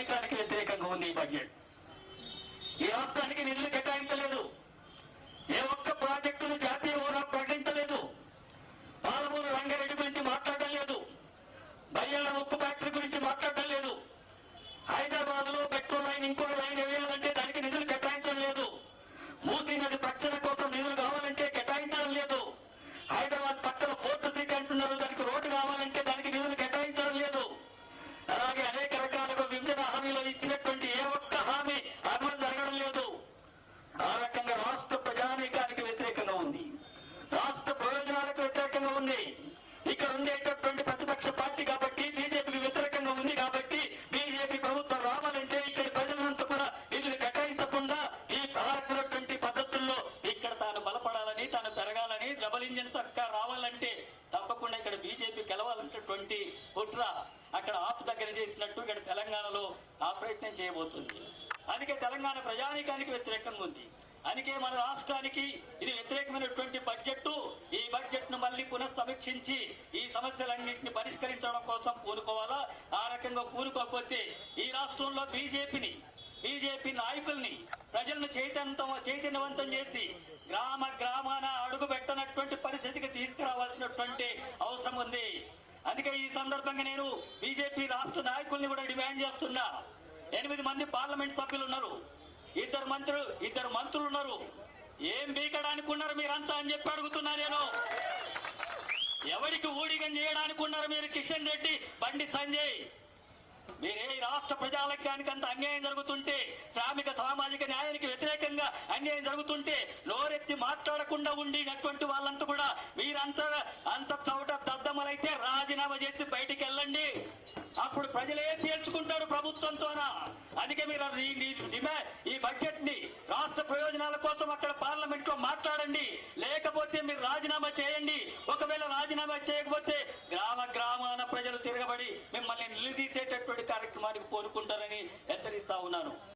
ప్రజానికానికి వ్యతిరేకంగా ఉంది ఈ బడ్జెట్ ఈ రాష్ట్రానికి నిధులు కేటాయించలేదు. ఏ ఒక్క ప్రాజెక్టును జాతీయ హోదా ప్రకటించలేదు. పాలమూరు రంగారెడ్డి గురించి మాట్లాడడం లేదు. బయ్యాల ఉప్పు ఫ్యాక్టరీ గురించి మాట్లాడడం లేదు. హైదరాబాద్లో పెట్రోల్ లైన్ ఇంకో లైన్ వేయాలంటే దానికి నిధులు కేటాయించడం లేదు మూసీ నది రక్షణ కోసం నిధులు కావాలంటే కేటాయించడం లేదు హైదరాబాద్ పక్కన ఫోర్త్ సిటీ అంటున్నారు దానికి రోడ్డు కావాలంటే దానికి నిధులు కేటాయించడం లేదు అలాగే అనేక రకాలుగా విభజన హామీలు ఇచ్చినటువంటి ఏ ఒక్క హామీ అమలు జరగడం లేదు ఆ రకంగా రాష్ట్ర ప్రజానీకానికి వ్యతిరేకంగా ఉంది రాష్ట్ర ప్రయోజనాలకు వ్యతిరేకంగా ఉంది ఇక్కడ ఉండేటటువంటి ప్రతిపక్ష పార్టీ కాబట్టి బీజేపీకి వ్యతిరేకంగా ఉంది కాబట్టి బీజేపీ ప్రభుత్వం రావాలంటే ఇక్కడి ప్రజలంతా కూడా నిధులు కేటాయించకుండా ఈ ప్రహారమైనటువంటి పద్ధతుల్లో ఇక్కడ తాను బలపడాలని తాను పెరగాలని డబల్ ఇంజిన్ సర్కార్ రావాలంటే తప్పకుండా ఇక్కడ బీజేపీ గెలవాలంటటువంటి కుట్ర అక్కడ ఆపు దగ్గర చేసినట్టు ఇక్కడ తెలంగాణలో ఆ ప్రయత్నం చేయబోతుంది. అందుకే తెలంగాణ ప్రజానీకానికి వ్యతిరేకంగా ఉంది. అందుకే మన రాష్ట్రానికి ఇది వ్యతిరేకమైనటువంటి బడ్జెట్ ఈ బడ్జెట్ మళ్ళీ పునఃసమీక్షించి ఈ సమస్యలన్నింటిని పరిష్కరించడం కోసం పూనుకోవాలా? ఆ రకంగా పూనుకోకపోతే ఈ రాష్ట్రంలో బీజేపీని బీజేపీ నాయకుల్ని ప్రజలను చైతన్యం చైతన్యవంతం చేసి గ్రామ గ్రామాన అడుగు పెట్టనటువంటి పరిస్థితికి తీసుకురావాల్సినటువంటి అవసరం ఉంది. అందుకే ఈ సందర్భంగా నేను బీజేపీ రాష్ట్ర నాయకుల్ని కూడా డిమాండ్ చేస్తున్నా. ఎనిమిది మంది పార్లమెంట్ సభ్యులు ఉన్నారు. ఇద్దరు మంత్రులు ఇద్దరు మంత్రులు ఉన్నారు. ఏం బీకడానికి ఉన్నారు మీరంతా అని చెప్పి అడుగుతున్నా నేను. ఎవరికి ఊడిగం చేయడానికి ఉన్నారు మీరు? కిషన్ రెడ్డి బండి సంజయ్. మీరే రాష్ట్ర ప్రజాలక్యానికి అంత అన్యాయం జరుగుతుంటే శ్రామిక సామాజిక న్యాయానికి వ్యతిరేకంగా అన్యాయం జరుగుతుంటే నోరెత్తి మాట్లాడకుండా ఉండినటువంటి వాళ్ళంతా కూడా మీరంతా అంత చౌట దద్దమలైతే రాజీనామా చేసి బయటికి వెళ్ళండి. అప్పుడు ప్రజలే తేల్చుకుంటాడు ప్రభుత్వంతోనా అందుకే మీరు ఈ- డిమాండ్ ఈ బడ్జెట్ని రాష్ట్ర ప్రయోజనాల కోసం అక్కడ పార్లమెంట్లో మాట్లాడండి లేకపోతే మీరు రాజీనామా చేయండి. ఒకవేళ రాజీనామా చేయకపోతే గ్రామ గ్రామాన ప్రజలు తిరగబడి మిమ్మల్ని నిలదీసేటటువంటి కార్యక్రమానికి కోరుకుంటారని హెచ్చరిస్తా ఉన్నాను.